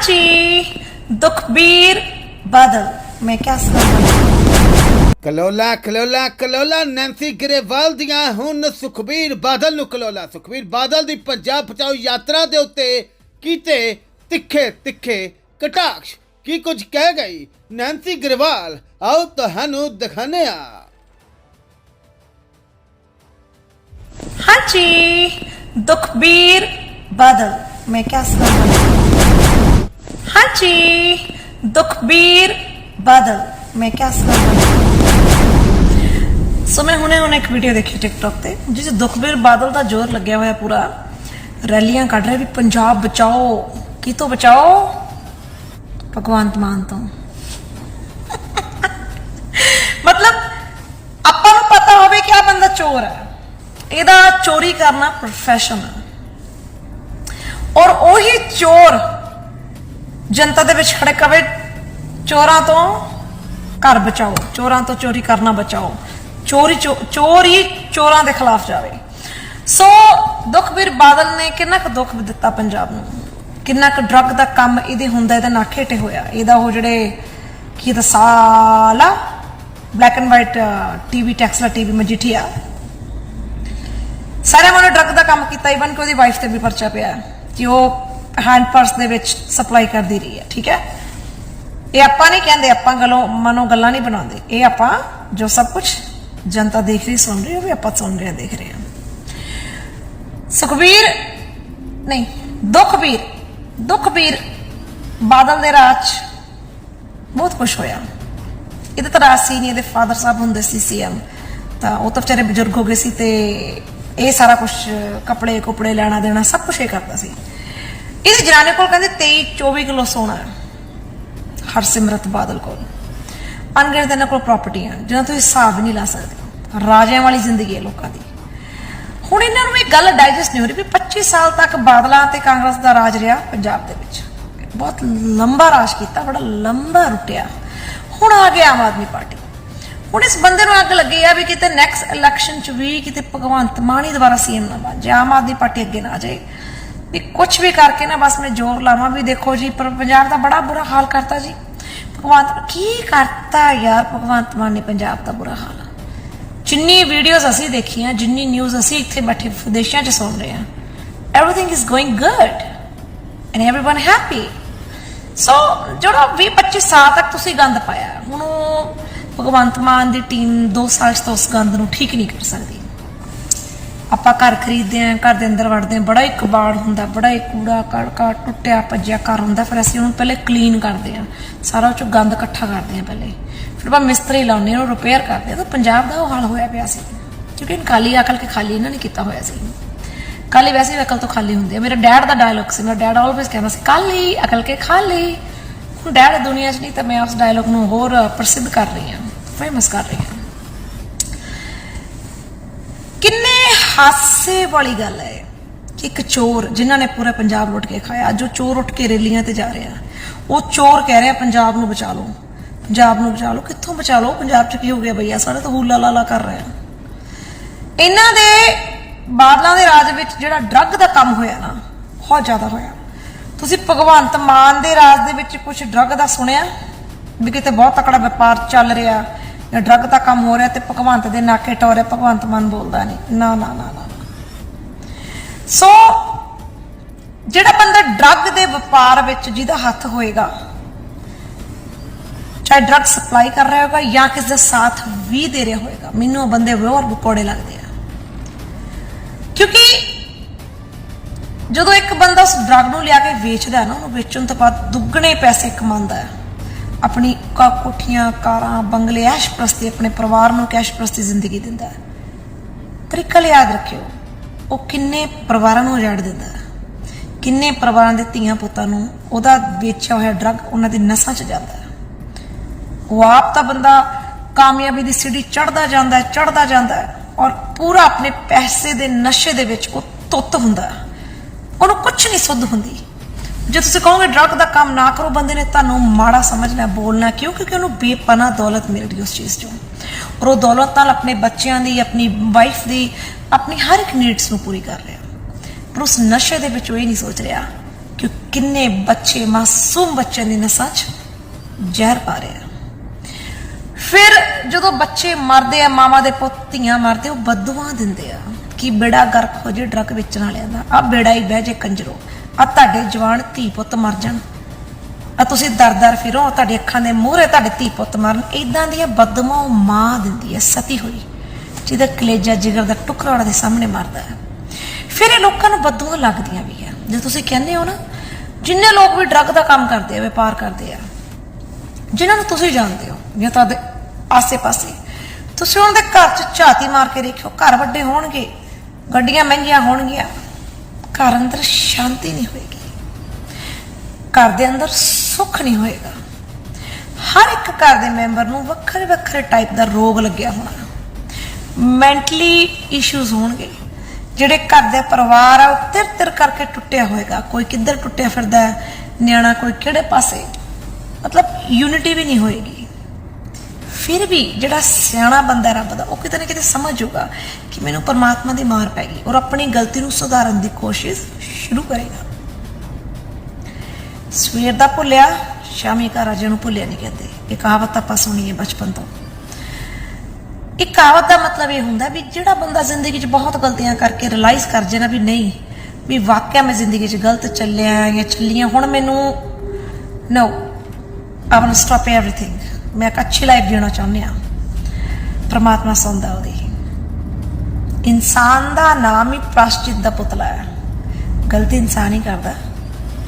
ਚਾਚੀ ਦੁਖਬੀਰ ਬਾਦਲ। ਮੈਂ ਕਿਆ ਸੁਣਾਵਾਂ? ਕਲੋਲਾ ਕਲੋਲਾ ਕਲੋਲਾ ਨੈਂਸੀ ਗਰੇਵਾਲ ਦੀਆਂ ਹੁਣ ਸੁਖਬੀਰ ਬਾਦਲ ਨੂੰ ਕਲੋਲਾ ਸੁਖਬੀਰ ਬਾਦਲ ਦੀ ਪੰਜਾਬ ਪਹੁੰਚਾਓ ਯਾਤਰਾ ਦੇ ਉੱਤੇ ਕੀਤੇ ਤਿੱਖੇ ਤਿੱਖੇ ਕਟਾਕਸ਼। ਕੀ ਕੁਝ ਕਹਿ ਗਈ? ਨੈਂਸੀ ਗਰੇਵਾਲ ਆਓ ਤੁਹਾਨੂੰ ਦਿਖਾਣੇ ਆ ਹਾਂਜੀ ਦੁਖਬੀਰ ਬਾਦਲ। ਮੈਂ ਕਿਆ ਸੁਣਾਵਾਂ? ਹਾਂਜੀ, ਦੁਖਬੀਰ ਬਾਦਲ। ਮੈਂ ਕਿਹਾ ਸਲਾਮ ਸੋ ਮੈਂ ਹੁਣੇ ਹੁਣੇ ਇੱਕ ਵੀਡੀਓ ਦੇਖੀ ਟਿਕਟੌਕ ਤੇ, ਜਿਸ ਦੁਖਬੀਰ ਬਾਦਲ ਦਾ ਜ਼ੋਰ ਲੱਗਿਆ ਹੋਇਆ ਪੂਰਾ। ਰੈਲੀਆਂ ਕੱਢ ਰਿਹਾ ਵੀ ਪੰਜਾਬ ਬਚਾਓ। ਕੀ ਤੋਂ ਬਚਾਓ? ਭਗਵੰਤ ਮਾਨ ਤੋਂ। ਮਤਲਬ, ਆਪਾਂ ਨੂੰ ਪਤਾ ਹੋਵੇ ਕਿ ਆ ਬੰਦਾ ਚੋਰ ਹੈ। ਇਹਦਾ ਚੋਰੀ ਕਰਨਾ ਪ੍ਰੋਫੈਸ਼ਨ ਔਰ ਉਹੀ ਚੋਰ ਜਨਤਾ ਦੇ ਵਿੱਚ ਖੜੇ ਕਵੇ, ਚੋਰਾਂ ਤੋਂ ਘਰ ਬਚਾਓ, ਚੋਰਾਂ ਤੋਂ ਚੋਰੀ ਕਰਨਾ ਬਚਾਓ, ਚੋਰੀ ਚੋ- ਚੋਰਾਂ ਦੇ ਖਿਲਾਫ ਜਾਵੇ। ਸੋ ਦੁਖਬੀਰ ਬਾਦਲ ਨੇ ਕਿੰਨਾ ਕੁ ਦੁੱਖ ਦਿੱਤਾ ਪੰਜਾਬ ਨੂੰ? ਕਿੰਨਾ ਕੁ ਡਰੱਗ ਦਾ ਕੰਮ ਇਹਦੇ ਹੁੰਦਾ, ਇਹਦਾ ਨਾ ਹੇਠੇ ਹੋਇਆ? ਇਹਦਾ ਉਹ ਜਿਹੜੇ ਕੀ ਦਾ ਸਾਲਾ black and white TV Texla TV Majithia. ਸਾਰੇ ਨੇ ਡਰੱਗ ਦਾ ਕੰਮ ਕੀਤਾ ਇਵਨ ਕਿ ਉਹਦੀ ਵਾਈਫ ਤੇ ਵੀ ਪਰਚਾ ਪਿਆ। ਕਿ ਉਹ ਹੈਂਡ ਪਰਸ ਦੇ ਵਿੱਚ ਸਪਲਾਈ ਕਰਦੀ ਰਹੀ ਹੈ, ਠੀਕ ਹੈ? ਇਹ ਆਪਾਂ ਨਹੀਂ ਕਹਿੰਦੇ, ਆਪਾਂ ਗੱਲੋਂ ਮਨੋਂ ਗੱਲਾਂ ਨਹੀਂ ਬਣਾਉਂਦੇ। ਇਹ ਆਪਾਂ ਜੋ ਸਭ ਕੁਝ ਜਨਤਾ ਦੇਖ ਰਹੀ, ਸੁਣ ਰਹੀ ਹੈ ਆਪਾਂ ਸੁਣ ਰਹੇ, ਦੇਖ ਰਹੇ ਹਾਂ। ਸੁਖਬੀਰ, ਨਹੀਂ, ਦੁਖਬੀਰ ਦੁਖਬੀਰ, ਬਾਦਲ ਦੇ ਰਾਜ ਬਹੁਤ ਖੁਸ਼ ਹੋਇਆ। ਇਹਦੇ ਤਾਂ ਰਾਜ ਸੀ ਨਹੀਂ, ਇਹਦੇ ਫਾਦਰ ਸਾਹਿਬ ਹੁੰਦੇ ਸੀ ਸੀਐਮ ਤਾਂ ਉਹ ਤਾਂ ਵਿਚਾਰੇ ਬਜ਼ੁਰਗ ਹੋ ਗਏ ਸੀ ਤੇ ਇਹ ਸਾਰਾ ਕੁਝ ਕੱਪੜੇ ਕੁਪੜੇ ਲੈਣਾ ਦੇਣਾ ਸਭ ਕੁਝ ਇਹ ਕਰਦਾ ਸੀ। ਇਹਦੇ ਜਨਾਨੀ ਕੋਲ ਕਹਿੰਦੇ 23 24 ਕਿਲੋ ਸੋਨਾ ਹੈ। ਹਰਸਿਮਰਤ ਬਾਦਲ ਕੋਲ। ਅਣਗਿਣਤ ਇਹਨਾਂ ਕੋਲ ਪ੍ਰਾਪਰਟੀਆਂ ਜਿਹਨਾਂ ਤੋਂ ਹਿਸਾਬ ਨਹੀਂ ਲਾ ਸਕਦੇ। ਰਾਜਿਆਂ ਵਾਲੀ ਜ਼ਿੰਦਗੀ ਹੈ ਲੋਕਾਂ ਦੀ। ਹੁਣ ਇਹਨਾਂ ਨੂੰ ਇਹ ਗੱਲ ਡਾਈਜੈਸਟ ਨਹੀਂ ਹੋ ਰਹੀ ਵੀ 25 ਸਾਲ ਤੱਕ ਬਾਦਲਾਂ ਤੇ ਕਾਂਗਰਸ ਦਾ ਰਾਜ ਰਿਹਾ ਪੰਜਾਬ ਦੇ ਵਿੱਚ। ਬਹੁਤ ਲੰਬਾ ਰਾਜ ਕੀਤਾ, ਬੜਾ ਲੰਬਾ ਰੁੱਟਿਆ। ਹੁਣ ਆ ਗਿਆ ਆਮ ਆਦਮੀ ਪਾਰਟੀ। ਹੁਣ ਇਸ ਬੰਦੇ ਨੂੰ ਅੱਗ ਲੱਗੀ ਆ ਵੀ ਕਿਤੇ ਨੈਕਸਟ ਇਲੈਕਸ਼ਨ 'ਚ ਵੀ ਕਿਤੇ ਭਗਵੰਤ ਮਾਨ ਹੀ ਦੁਬਾਰਾ ਸੀਐਮ ਨਾ ਬਣ ਜਾਏ, ਆਮ ਆਦਮੀ ਪਾਰਟੀ ਅੱਗੇ ਨਾ ਆ ਜਾਏ। ਵੀ ਕੁਝ ਵੀ ਕਰਕੇ ਨਾ ਬਸ ਮੈਂ ਜ਼ੋਰ ਲਾਵਾਂ ਵੀ ਦੇਖੋ ਜੀ, ਪਰ ਪੰਜਾਬ ਦਾ ਬੜਾ ਬੁਰਾ ਹਾਲ ਕਰਤਾ ਜੀ। ਭਗਵੰਤ ਕੀ ਕਰਤਾ ਯਾਰ ਭਗਵੰਤ ਮਾਨ ਨੇ ਪੰਜਾਬ ਦਾ ਬੁਰਾ ਹਾਲ? ਜਿੰਨੀ ਵੀਡੀਓਜ਼ ਅਸੀਂ ਦੇਖੀਆਂ, ਜਿੰਨੀ ਨਿਊਜ਼ ਅਸੀਂ ਇੱਥੇ ਬੈਠੇ ਵਿਦੇਸ਼ਾਂ 'ਚ ਸੁਣ ਰਹੇ ਹਾਂ, everything is going good and everyone happy. ਸੋ ਜਿਹੜਾ 20 25 ਸਾਲ ਤੱਕ ਤੁਸੀਂ ਗੰਦ ਪਾਇਆ, ਹੁਣ ਉਹ ਭਗਵੰਤ ਮਾਨ ਦੀ ਟੀਮ 2 ਸਾਲ 'ਚ ਤਾਂ ਉਸ ਗੰਦ ਨੂੰ ਠੀਕ ਨਹੀਂ ਕਰ ਸਕਦੀ। ਆਪਾਂ ਘਰ ਖਰੀਦਦੇ ਆਂ, ਘਰ ਦੇ ਅੰਦਰ ਵੜਦੇ ਆਂ, ਬੜਾ ਹੀ ਕਬਾੜ ਹੁੰਦਾ, ਬੜਾ ਹੀ ਕੂੜਾ ਕੜਕਾ ਟੁੱਟਿਆ, ਭੱਜਿਆ ਘਰ ਹੁੰਦਾ, ਫਿਰ ਅਸੀਂ ਉਹਨੂੰ ਪਹਿਲੇ ਕਲੀਨ ਕਰਦੇ ਆਂ, ਸਾਰਾ ਉਹ ਚੋਂ ਗੰਦ ਇਕੱਠਾ ਕਰਦੇ ਆਂ ਪਹਿਲੇ। ਫਿਰ ਆਪਾਂ ਮਿਸਤਰੀ ਲਾਉਂਦੇ ਆਂ ਉਹਨੂੰ ਰਿਪੇਅਰ ਕਰਦੇ ਆਂ, ਤਾਂ ਪੰਜਾਬ ਦਾ ਉਹ ਹਾਲ ਹੋਇਆ ਪਿਆ ਸੀ, ਕਿਉਂਕਿ ਕਾਲੀ ਅਕਲ ਕੇ ਖਾਲੀ ਇਹਨਾਂ ਨੇ ਕੀਤਾ ਹੋਇਆ ਸੀ। ਕਾਲੀ ਵੈਸੇ ਵੀ ਅਕਲ ਤੋਂ ਖਾਲੀ ਹੁੰਦੀ ਹੈ ਮੇਰਾ ਡੈਡ ਦਾ ਡਾਇਲੌਗ ਸੀ, ਮੇਰਾ ਡੈਡ ਆਲਵੇਸ ਕਹਿੰਦਾ ਸੀ ਕਾਲੀ ਅਕਲ ਕੇ ਖਾਲੀ। ਹੁਣ ਡੈਡ ਦੁਨੀਆ 'ਚ ਨਹੀਂ ਤਾਂ ਮੈਂ ਉਸ ਡਾਇਲੌਗ ਨੂੰ ਹੋਰ ਪ੍ਰਸਿੱਧ ਕਰ ਰਹੀ ਹਾਂ ਫੇਮਸ ਕਰ ਰਹੀ ਹਾਂ ਕਿੰਨੇ ਹਾਸੇ ਵਾਲੀ ਗੱਲ ਹੈ ਕਿ ਇੱਕ ਚੋਰ ਜਿਨ੍ਹਾਂ ਨੇ ਪੂਰਾ ਪੰਜਾਬ ਲੁੱਟ ਕੇ ਖਾਇਆ, ਅੱਜ ਉਹ ਚੋਰ ਉੱਠ ਕੇ ਰੈਲੀਆਂ ਤੇ ਜਾ ਰਿਹਾ। ਉਹ ਚੋਰ ਕਹਿ ਰਿਹਾ, ਪੰਜਾਬ ਨੂੰ ਬਚਾ ਲਓ। ਪੰਜਾਬ ਨੂੰ ਬਚਾ ਲਓ। ਕਿੱਥੋਂ ਬਚਾ ਲਓ? ਪੰਜਾਬ 'ਚ ਕੀ ਹੋ ਗਿਆ ਭਈਆ ਸਾਰੇ ਤਾਂ ਹੂਲਾ ਲਾਲਾ ਕਰ ਰਹੇ ਆ ਇਹਨਾਂ ਦੇ ਬਾਦਲਾਂ ਦੇ ਰਾਜ ਵਿੱਚ ਜਿਹੜਾ ਡਰੱਗ ਦਾ ਕੰਮ ਹੋਇਆ ਨਾ, ਬਹੁਤ ਜ਼ਿਆਦਾ ਹੋਇਆ। ਤੁਸੀਂ ਭਗਵੰਤ ਮਾਨ ਦੇ ਰਾਜ ਦੇ ਵਿੱਚ ਕੁਝ ਡਰੱਗ ਦਾ ਸੁਣਿਆ? ਵੀ ਕਿਤੇ ਬਹੁਤ ਤਕੜਾ ਵਪਾਰ ਚੱਲ ਰਿਹਾ। ਡਰੱਗ ਦਾ ਕੰਮ ਹੋ ਰਿਹਾ ਤੇ ਭਗਵੰਤ ਦੇ ਨਾਕੇ ਟੋਰੇ ਭਗਵੰਤ ਮਨ ਬੋਲਦਾ ਨਹੀਂ। ਨਾ ਨਾ ਨਾ ਨਾ। ਸੋ ਜਿਹੜਾ ਬੰਦਾ ਡਰੱਗ ਦੇ ਵਪਾਰ ਵਿੱਚ ਜਿਹਦਾ ਹੱਥ ਹੋਏਗਾ, ਚਾਹੇ ਡਰੱਗ ਸਪਲਾਈ ਕਰ ਰਿਹਾ ਹੋਗਾ ਜਾਂ ਕਿਸੇ ਦਾ ਸਾਥ ਵੀ ਦੇ ਰਿਹਾ ਹੋਏਗਾ, ਮੈਨੂੰ ਉਹ ਬੰਦੇ ਹੋਰ ਬਕੌੜੇ ਲੱਗਦੇ ਆ। ਕਿਉਂਕਿ ਜਦੋਂ ਇੱਕ ਬੰਦਾ ਉਸ ਡਰੱਗ ਨੂੰ ਲਿਆ ਕੇ ਵੇਚਦਾ ਨਾ, ਉਹਨੂੰ ਵੇਚਣ ਤੋਂ ਬਾਅਦ ਦੁੱਗਣੇ ਪੈਸੇ ਕਮਾਉਂਦਾ ਹੈ। ਆਪਣੀ ਕਾ ਕੋਠੀਆਂ ਕਾਰਾਂ, ਬੰਗਲੇ, ਐਸ਼ ਪ੍ਰਸਤੀ, ਆਪਣੇ ਪਰਿਵਾਰ ਨੂੰ ਕੈਸ਼ ਪ੍ਰਸਤੀ ਜ਼ਿੰਦਗੀ ਦਿੰਦਾ ਹੈ। ਪਰ ਇੱਕ ਗੱਲ ਯਾਦ ਰੱਖਿਓ, ਉਹ ਕਿੰਨੇ ਪਰਿਵਾਰਾਂ ਨੂੰ ਉਜਾੜ ਦਿੰਦਾ ਹੈ। ਕਿੰਨੇ ਪਰਿਵਾਰਾਂ ਦੇ ਧੀਆਂ ਪੁੱਤਾਂ ਨੂੰ ਉਹਦਾ ਵੇਚਿਆ ਹੋਇਆ ਡਰੱਗ ਉਹਨਾਂ ਦੇ ਨਸਾਂ 'ਚ ਜਾਂਦਾ ਹੈ। ਉਹ ਆਪ ਤਾਂ ਬੰਦਾ ਕਾਮਯਾਬੀ ਦੀ ਸਿੜੀ ਚੜਦਾ ਜਾਂਦਾ ਹੈ ਚੜਦਾ ਜਾਂਦਾ ਹੈ ਔਰ ਪੂਰਾ ਆਪਣੇ ਪੈਸੇ ਦੇ ਨਸ਼ੇ ਦੇ ਵਿੱਚ ਉਹ ਤੁੱਤ ਹੁੰਦਾ ਉਹਨੂੰ ਕੁਝ ਨਹੀਂ ਸੁੱਧ ਹੁੰਦੀ। ਜੇ ਤੁਸੀਂ ਕਹੋਗੇ ਡਰੱਗ ਦਾ ਕੰਮ ਨਾ ਕਰੋ, ਬੰਦੇ ਨੇ ਤੁਹਾਨੂੰ ਮਾੜਾ ਸਮਝਣਾ, ਬੋਲਣਾ ਕਿਉਂ? ਕਿਉਂਕਿ ਉਹਨੂੰ ਬੇਪਨਾ ਦੌਲਤ ਮਿਲ ਰਹੀ ਉਸ ਚੀਜ਼ ਚੋਂ। ਔਰ ਉਹ ਦੌਲਤ ਨਾਲ ਆਪਣੇ ਬੱਚਿਆਂ ਦੀ, ਆਪਣੀ ਵਾਈਫ ਦੀ, ਆਪਣੀ ਹਰ ਇੱਕ ਨੀਡਸ ਨੂੰ ਪੂਰੀ ਕਰ ਰਿਹਾ। ਪਰ ਉਸ ਨਸ਼ੇ ਦੇ ਵਿੱਚ ਉਹ ਇਹ ਨਹੀਂ ਸੋਚ ਰਿਹਾ ਕਿ ਕਿੰਨੇ ਬੱਚੇ, ਮਾਸੂਮ ਬੱਚਿਆਂ ਦੀ ਨਸਾਂ 'ਚ ਜ਼ਹਿਰ ਪਾ ਰਹੇ ਆ ਫਿਰ ਜਦੋਂ ਬੱਚੇ ਮਰਦੇ ਆ, ਮਾਵਾਂ ਦੇ ਪੁੱਤ, ਧੀਆਂ ਮਰਦੇ ਉਹ ਬਦਦੁਆ ਦਿੰਦੇ ਆ ਕਿ ਬੇੜਾ ਗਰਕ ਹੋ ਜੇ ਡਰੱਗ ਵੇਚਣ ਵਾਲਿਆਂ ਦਾ। ਆ ਬੇੜਾ ਹੀ ਬਹਿ ਜੇ ਕੰਜਰੋ। ਆ ਤੁਹਾਡੇ ਜਵਾਨ ਧੀ ਪੁੱਤ ਮਰ ਜਾਣ। ਆ ਤੁਸੀਂ ਦਰ-ਦਰ ਫਿਰੋ ਤੁਹਾਡੀ ਅੱਖਾਂ ਦੇ ਮੂਹਰੇ ਤੁਹਾਡੇ ਧੀ ਪੁੱਤ ਮਰਨ। ਇਦਾਂ ਦੀਆਂ ਬਦਦੁਆ ਉਹ ਮਾਂ ਦਿੰਦੀ ਹੈ ਸਤੀ ਹੋਈ, ਜਿਹਦਾ ਕਲੇਜਾ ਜਿਗਰ ਦਾ ਟੁਕੜਾ ਦੇ ਸਾਹਮਣੇ ਮਰਦਾ ਹੈ। ਫਿਰ ਇਹ ਲੋਕਾਂ ਨੂੰ ਬਦਦੁਆ ਲੱਗਦੀਆਂ ਵੀ ਆ ਜੇ ਤੁਸੀਂ ਕਹਿੰਦੇ ਹੋ ਨਾ, ਜਿੰਨੇ ਲੋਕ ਵੀ ਡਰੱਗ ਦਾ ਕੰਮ ਕਰਦੇ ਆ, ਵਪਾਰ ਕਰਦੇ ਆ, ਜਿਨ੍ਹਾਂ ਨੂੰ ਤੁਸੀਂ ਜਾਣਦੇ ਹੋ, ਜਾਂ ਤੁਹਾਡੇ ਆਸੇ-ਪਾਸੇ, ਤੁਸੀਂ ਉਹਨਾਂ ਦੇ ਘਰ 'ਚ ਝਾਤੀ ਮਾਰ ਕੇ ਦੇਖਿਓ, ਘਰ ਵੱਡੇ ਹੋਣਗੇ, ਗੱਡੀਆਂ ਮਹਿੰਗੀਆਂ ਹੋਣਗੀਆਂ ਘਰ ਅੰਦਰ ਸ਼ਾਂਤੀ ਨਹੀਂ ਹੋਏਗੀ। ਘਰ ਦੇ ਅੰਦਰ ਸੁੱਖ ਨਹੀਂ ਹੋਏਗਾ। ਹਰ ਇੱਕ ਘਰ ਦੇ ਮੈਂਬਰ ਨੂੰ ਵੱਖਰੇ ਵੱਖਰੇ ਟਾਈਪ ਦਾ ਰੋਗ ਲੱਗਿਆ ਹੋਣਾ। ਮੈਂਟਲੀ ਇਸ਼ੂਜ਼ ਹੋਣਗੇ। ਜਿਹੜੇ ਘਰ ਦੇ ਪਰਿਵਾਰ ਆ, ਉਹ ਤਿਰ ਤਿਰ ਕਰਕੇ ਟੁੱਟਿਆ ਹੋਏਗਾ। ਕੋਈ ਕਿੱਧਰ ਟੁੱਟਿਆ ਫਿਰਦਾ ਨਿਆਣਾ ਕੋਈ ਕਿਹੜੇ ਪਾਸੇ? ਮਤਲਬ ਯੂਨਿਟੀ ਵੀ ਨਹੀਂ ਹੋਏਗੀ। ਫਿਰ ਵੀ ਜਿਹੜਾ ਸਿਆਣਾ ਬੰਦਾ ਰੱਬ ਦਾ, ਉਹ ਕਿਤੇ ਨਾ ਕਿਤੇ ਸਮਝ ਜਾਊਗਾ ਕਿ ਮੈਨੂੰ ਪਰਮਾਤਮਾ ਦੀ ਮਾਰ ਪੈ ਗਈ ਔਰ ਆਪਣੀ ਗਲਤੀ ਨੂੰ ਸੁਧਾਰਨ ਦੀ ਕੋਸ਼ਿਸ਼ ਸ਼ੁਰੂ ਕਰੇਗਾ। ਸਵੇਰ ਦਾ ਭੁੱਲਿਆ, ਸ਼ਾਮੀ ਕਾ ਰਾਜੇ ਨੂੰ ਭੁੱਲਿਆ ਨਹੀਂ ਕਹਿੰਦੇ। ਇਹ ਕਹਾਵਤ ਆਪਾਂ ਸੁਣੀਏ ਬਚਪਨ ਤੋਂ। ਇਹ ਕਹਾਵਤ ਦਾ ਮਤਲਬ ਇਹ ਹੁੰਦਾ ਵੀ ਜਿਹੜਾ ਬੰਦਾ ਜ਼ਿੰਦਗੀ 'ਚ ਬਹੁਤ ਗਲਤੀਆਂ ਕਰਕੇ ਰਿਅਲਾਈਜ਼ ਕਰ ਜੇ ਨਾ ਵੀ ਨਹੀਂ, ਵੀ ਵਾਕਿਆ ਮੈਂ ਜ਼ਿੰਦਗੀ 'ਚ ਗਲਤ ਚੱਲਿਆ ਜਾਂ ਚੱਲੀਆਂ, ਹੁਣ ਮੈਨੂੰ no I want stop everything ਮੈਂ ਇੱਕ ਅੱਛੀ ਲਾਈਫ ਜੀਣਾ ਚਾਹੁੰਦੀ ਆ ਪ੍ਰਮਾਤਮਾ ਸੁਣਦਾ ਉਹਦੀ। ਇਨਸਾਨ ਦਾ ਨਾਮ ਹੀ ਪ੍ਰਾਸ਼ਚਿਤ ਦਾ ਪੁਤਲਾ ਹੈ। ਗਲਤੀ ਇਨਸਾਨ ਹੀ ਕਰਦਾ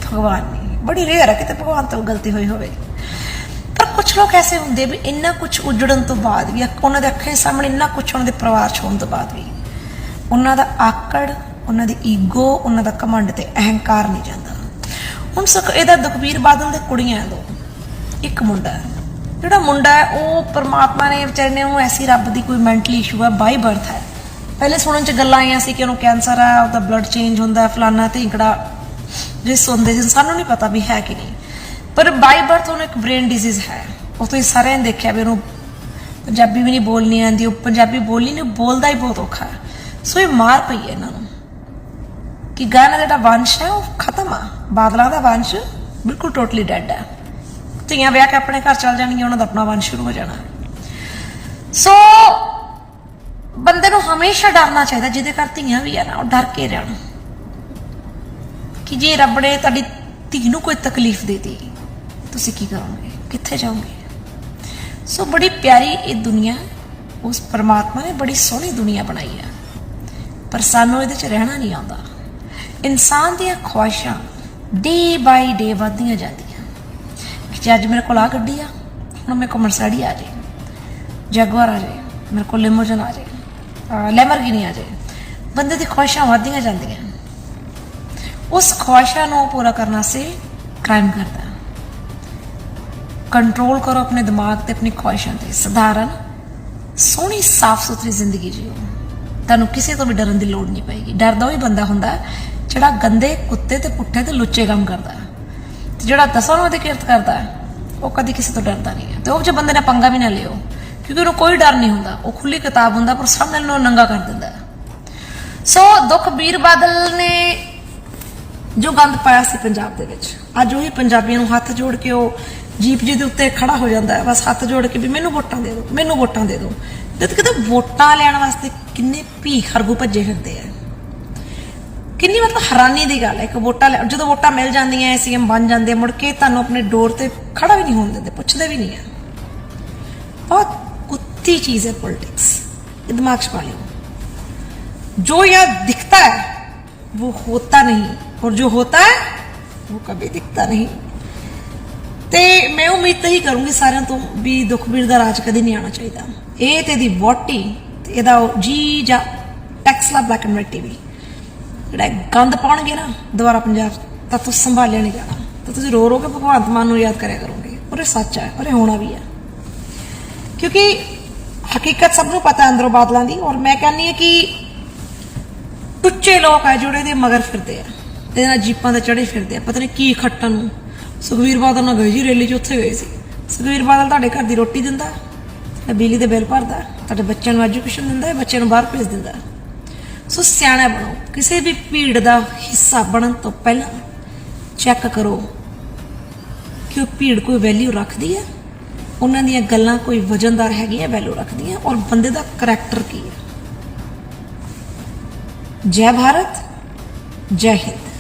ਭਗਵਾਨ ਨਹੀਂ। ਬੜੀ ਰੇਅਰ ਹੈ ਕਿਤੇ ਭਗਵਾਨ ਤੋਂ ਗਲਤੀ ਹੋਈ ਹੋਵੇ। ਪਰ ਕੁਝ ਲੋਕ ਐਸੇ ਹੁੰਦੇ ਵੀ ਇੰਨਾ ਕੁਝ ਉਜੜਨ ਤੋਂ ਬਾਅਦ ਵੀ, ਉਹਨਾਂ ਦੇ ਅੱਖਾਂ ਦੇ ਸਾਹਮਣੇ ਇੰਨਾ ਕੁਝ ਉਹਨਾਂ ਦੇ ਪਰਿਵਾਰ ਛੋਣ ਤੋਂ ਬਾਅਦ ਵੀ, ਉਹਨਾਂ ਦਾ ਆਕੜ, ਉਹਨਾਂ ਦੀ ਈਗੋ ਉਹਨਾਂ ਦਾ ਕਮੰਡ ਤੇ ਅਹੰਕਾਰ ਨਹੀਂ ਜਾਂਦਾ। ਹੁਣ ਸਕ ਇਹਦਾ ਦੁਖਬੀਰ ਬਾਦਲ ਦੇ ਕੁੜੀਆਂ ਦੋ। ਇੱਕ ਮੁੰਡਾ ਜਿਹੜਾ ਮੁੰਡਾ ਹੈ, ਉਹ ਪਰਮਾਤਮਾ ਨੇ ਵਿਚਾਰੇ ਨੇ ਉਹਨੂੰ ਐਸੀ ਰੱਬ ਦੀ ਕੋਈ ਮੈਂਟਲੀ ਇਸ਼ੂ ਹੈ ਬਾਈ ਬਰਥ ਹੈ। ਪਹਿਲੇ ਸੁਣਨ ਚ ਗੱਲਾਂ ਆਈਆਂ ਸੀ ਕਿ ਉਹਨੂੰ ਕੈਂਸਰ ਹੈ ਉਹਦਾ ਬਲੱਡ ਚੇਂਜ ਹੁੰਦਾ ਫਲਾਨਾ ਢੀਂਕੜਾ ਜੇ ਸੁਣਦੇ ਸੀ, ਸਾਨੂੰ ਨਹੀਂ ਪਤਾ ਵੀ ਹੈ ਕਿ ਨਹੀਂ। ਪਰ ਬਾਈ ਬਰਥ ਉਹਨੂੰ ਇੱਕ ਬ੍ਰੇਨ ਡਿਜ਼ੀਜ਼ ਹੈ। ਉਹ ਤੁਸੀਂ ਸਾਰਿਆਂ ਨੇ ਦੇਖਿਆ ਵੀ ਉਹਨੂੰ ਪੰਜਾਬੀ ਵੀ ਨਹੀਂ ਬੋਲਣੀ ਆਂਦੀ ਉਹ ਪੰਜਾਬੀ ਬੋਲੀ ਨਹੀਂ ਬੋਲਦਾ ਹੀ ਬਹੁਤ ਔਖਾ ਹੈ। ਸੋ ਇਹ ਮਾਰ ਪਈ ਹੈ ਇਹਨਾਂ ਨੂੰ ਕਿ ਗਾਣਾ ਜਿਹੜਾ ਵੰਸ਼ ਹੈ, ਉਹ ਖਤਮ ਆ। ਬਾਦਲਾਂ ਦਾ ਵੰਸ਼ ਬਿਲਕੁਲ ਟੋਟਲੀ ਡੈਡ ਹੈ। ਧੀਆਂ ਵਿਆਹ ਕੇ ਆਪਣੇ ਘਰ ਚਲ ਜਾਣਗੀਆਂ, ਉਹਨਾਂ ਦਾ ਆਪਣਾ ਵੰਸ਼ ਸ਼ੁਰੂ ਹੋ ਜਾਣਾ। ਸੋ ਬੰਦੇ ਨੂੰ ਹਮੇਸ਼ਾ ਡਰਨਾ ਚਾਹੀਦਾ, ਜਿਹਦੇ ਘਰ ਧੀਆਂ ਵੀ ਆ ਨਾ, ਉਹ ਡਰ ਕੇ ਰਹਿਣ। ਕਿ ਜੇ ਰੱਬ ਨੇ ਤੁਹਾਡੀ ਧੀ ਨੂੰ ਕੋਈ ਤਕਲੀਫ ਦੇ ਦਿੱਤੀ, ਤੁਸੀਂ ਕੀ ਕਰੋਗੇ? ਕਿੱਥੇ ਜਾਓਗੇ? ਸੋ ਬੜੀ ਪਿਆਰੀ ਇਹ ਦੁਨੀਆ, ਉਸ ਪਰਮਾਤਮਾ ਨੇ ਬੜੀ ਸੋਹਣੀ ਦੁਨੀਆ ਬਣਾਈ ਆ। ਪਰ ਸਾਨੂੰ ਇਹਦੇ 'ਚ ਰਹਿਣਾ ਨਹੀਂ ਆਉਂਦਾ। ਇਨਸਾਨ ਦੀਆਂ ਖੁਆਇਸ਼ਾਂ ਡੇ ਬਾਈ ਡੇ ਵਧਦੀਆਂ ਜਾਂਦੀਆਂ। ਜੇ ਅੱਜ ਮੇਰੇ ਕੋਲ ਆ ਗੱਡੀ ਆ। ਹੁਣ ਮੇਰੇ ਕੋਲ ਮਰਸਾਡੀ ਆ ਜੇ। ਜਗਵਾਰ ਆ ਜੇ। ਮੇਰੇ ਕੋਲ ਲਿਮੋਜਨ ਆ ਜੇ। ਲੈਮਰਗਿਨੀ ਆ ਜੇ। ਬੰਦੇ ਦੀ ਖੁਆਇਸ਼ਾਂ ਵਧਦੀਆਂ ਜਾਂਦੀਆਂ। ਉਸ ਖੁਆਇਸ਼ਾਂ ਨੂੰ ਪੂਰਾ ਕਰਨਾ ਸੇ ਕ੍ਰਾਈਮ ਕਰਦਾ। ਕੰਟਰੋਲ ਕਰੋ ਆਪਣੇ ਦਿਮਾਗ ਤੇ, ਆਪਣੀ ਖੁਆਇਸ਼ਾਂ ਤੇ। ਸਧਾਰਨ, ਸੋਹਣੀ ਸਾਫ਼ ਸੁਥਰੀ ਜ਼ਿੰਦਗੀ ਜੀਓ। ਤੁਹਾਨੂੰ ਕਿਸੇ ਤੋਂ ਵੀ ਡਰਨ ਦੀ ਲੋੜ ਨਹੀਂ ਪਏਗੀ। ਡਰਦਾ ਉਹ ਹੀ ਬੰਦਾ ਹੁੰਦਾ ਜਿਹੜਾ ਗੰਦੇ ਕੁੱਤੇ ਤੇ ਪੁੱਠੇ ਤੇ ਲੁੱਚੇ ਕੰਮ ਕਰਦਾ। ਤੇ ਜਿਹੜਾ ਦਸਾਂ ਨੂੰ ਉਹਦੀ ਕਿਰਤ ਕਰਦਾ ਹੈ, ਉਹ ਕਦੀ ਕਿਸੇ ਤੋਂ ਡਰਦਾ ਨਹੀਂ ਹੈ। ਤੇ ਉਹ ਜੇ ਬੰਦੇ ਨੇ ਪੰਗਾ ਵੀ ਨਾ ਲਿਓ ਕਿਉਂਕਿ ਉਹਨੂੰ ਕੋਈ ਡਰ ਨਹੀਂ ਹੁੰਦਾ। ਉਹ ਖੁੱਲੀ ਕਿਤਾਬ ਹੁੰਦਾ ਪਰ ਸਾਹਮਣੇ ਨੂੰ ਨੰਗਾ ਕਰ ਦਿੰਦਾ ਸੋ ਦੁੱਖ ਵੀਰ ਬਾਦਲ ਨੇ ਜੋ ਗੰਦ ਪਾਇਆ ਸੀ ਪੰਜਾਬ ਦੇ ਵਿੱਚ ਅੱਜ ਉਹੀ ਪੰਜਾਬੀਆਂ ਨੂੰ ਹੱਥ ਜੋੜ ਕੇ ਉਹ ਜੀਪ ਜੀ ਦੇ ਉੱਤੇ ਖੜਾ ਹੋ ਜਾਂਦਾ ਹੈ। ਬਸ ਹੱਥ ਜੋੜ ਕੇ ਵੀ ਮੈਨੂੰ ਵੋਟਾਂ ਦੇ ਦਿਓ ਮੈਨੂੰ ਵੋਟਾਂ ਦੇ ਦਿਓ। ਤੇ ਕਿਤੇ ਵੋਟਾਂ ਲੈਣ ਵਾਸਤੇ ਕਿੰਨੇ ਭੀਖ ਖਰਗੂ ਭੱਜੇ ਫਿਰਦੇ ਆ। ਕਿੰਨੀ ਮਤਲਬ ਹੈਰਾਨੀ ਦੀ ਗੱਲ ਹੈ, ਇੱਕ ਵੋਟਾਂ ਲੈ- ਜਦੋਂ ਵੋਟਾਂ ਮਿਲ ਜਾਂਦੀਆਂ ਸੀਐਮ ਬਣ ਜਾਂਦੇ, ਮੁੜ ਕੇ ਤੁਹਾਨੂੰ ਆਪਣੇ ਡੋਰ ਤੇ ਖੜਾ ਵੀ ਨਹੀਂ ਹੋਣ ਦਿੰਦੇ, ਪੁੱਛਦੇ ਵੀ ਨਹੀਂ ਆ। ਬਹੁਤ ਕੁੱਤੀ ਚੀਜ਼ ਹੈ ਪੋਲਿਟਿਕਸ ਇਹ ਦਿਮਾਗ 'ਚ ਪਾ ਲਿਓ। ਜੋ ਯਾ ਦਿਖਤਾ ਹੈ वो होता ਨਹੀਂ। ਔਰ ਜੋ होता है वो कभी दिखता नहीं ਤੇ ਮੈਂ ਉਮੀਦ ਤਾਂ ਹੀ ਕਰੂੰਗੀ ਸਾਰਿਆਂ ਤੋਂ ਵੀ ਦੁਖਬੀਰ ਦਾ ਰਾਜ ਕਦੇ ਨਹੀਂ ਆਉਣਾ ਚਾਹੀਦਾ। ਇਹ ਤੇ ਦੀ ਵੋਟੀ ਤੇ ਇਹਦਾ ਜੀ ਜਾਂ Texla black and red TV ਜਿਹੜਾ ਗੰਦ ਪਾਉਣਗੇ ਨਾ, ਦੁਬਾਰਾ ਪੰਜਾਬ, ਤਾਂ ਤੁਸੀਂ ਸੰਭਾਲਿਆ ਨਹੀਂ ਜਾਣਾ। ਤਾਂ ਤੁਸੀਂ ਰੋ ਰੋ ਕੇ ਭਗਵੰਤ ਮਾਨ ਨੂੰ ਯਾਦ ਕਰਿਆ ਕਰੋਗੇ। ਔਰ ਇਹ ਸੱਚ ਹੈ ਔਰ ਇਹ ਹੋਣਾ ਵੀ ਹੈ ਕਿਉਂਕਿ ਹਕੀਕਤ ਸਭ ਨੂੰ ਪਤਾ ਅੰਦਰੋਂ ਬਾਦਲਾਂ ਦੀ, ਔਰ ਮੈਂ ਕਹਿੰਨੀ ਹੈ ਕਿ ਟੁੱਚੇ ਲੋਕ ਆ ਜਿਹੜੇ ਦੇ ਮਗਰ ਫਿਰਦੇ ਆ। ਤੇ ਨਾਲ ਜੀਪਾਂ ਤੇ ਚੜੇ ਫਿਰਦੇ ਆ। ਪਤਾ ਨਹੀਂ ਕੀ ਖੱਟਣ ਨੂੰ। ਸੁਖਵੀਰ ਬਾਦਲ ਨਾਲ ਗਏ ਜੀ ਰੈਲੀ 'ਚ, ਉੱਥੇ ਗਏ ਸੀ। ਸੁਖਵੀਰ ਬਾਦਲ ਤੁਹਾਡੇ ਘਰ ਦੀ ਰੋਟੀ ਦਿੰਦਾ ਤੇ ਬਿਜਲੀ ਦੇ ਬਿੱਲ ਭਰਦਾ, ਤੁਹਾਡੇ ਬੱਚਿਆਂ ਨੂੰ ਐਜੂਕੇਸ਼ਨ ਦਿੰਦਾ ਹੈ ਬੱਚਿਆਂ ਨੂੰ ਬਾਹਰ ਭੇਜ ਦਿੰਦਾ। ਸੋ ਸਿਆਣਾ ਬਣੋ। ਕਿਸੇ ਵੀ ਭੀੜ ਦਾ ਹਿੱਸਾ ਬਣਨ ਤੋਂ ਪਹਿਲਾਂ ਚੈੱਕ ਕਰੋ ਕਿ ਉਹ ਭੀੜ ਕੋਈ ਵੈਲਿਊ ਰੱਖਦੀ ਹੈ। ਉਹਨਾਂ ਦੀਆਂ ਗੱਲਾਂ ਕੋਈ ਵਜਨਦਾਰ ਹੈਗੀਆਂ ਵੈਲਿਊ ਰੱਖਦੀਆਂ ਔਰ ਬੰਦੇ ਦਾ ਕਰੈਕਟਰ ਕੀ ਹੈ। ਜੈ ਭਾਰਤ, ਜੈ ਹਿੰਦ।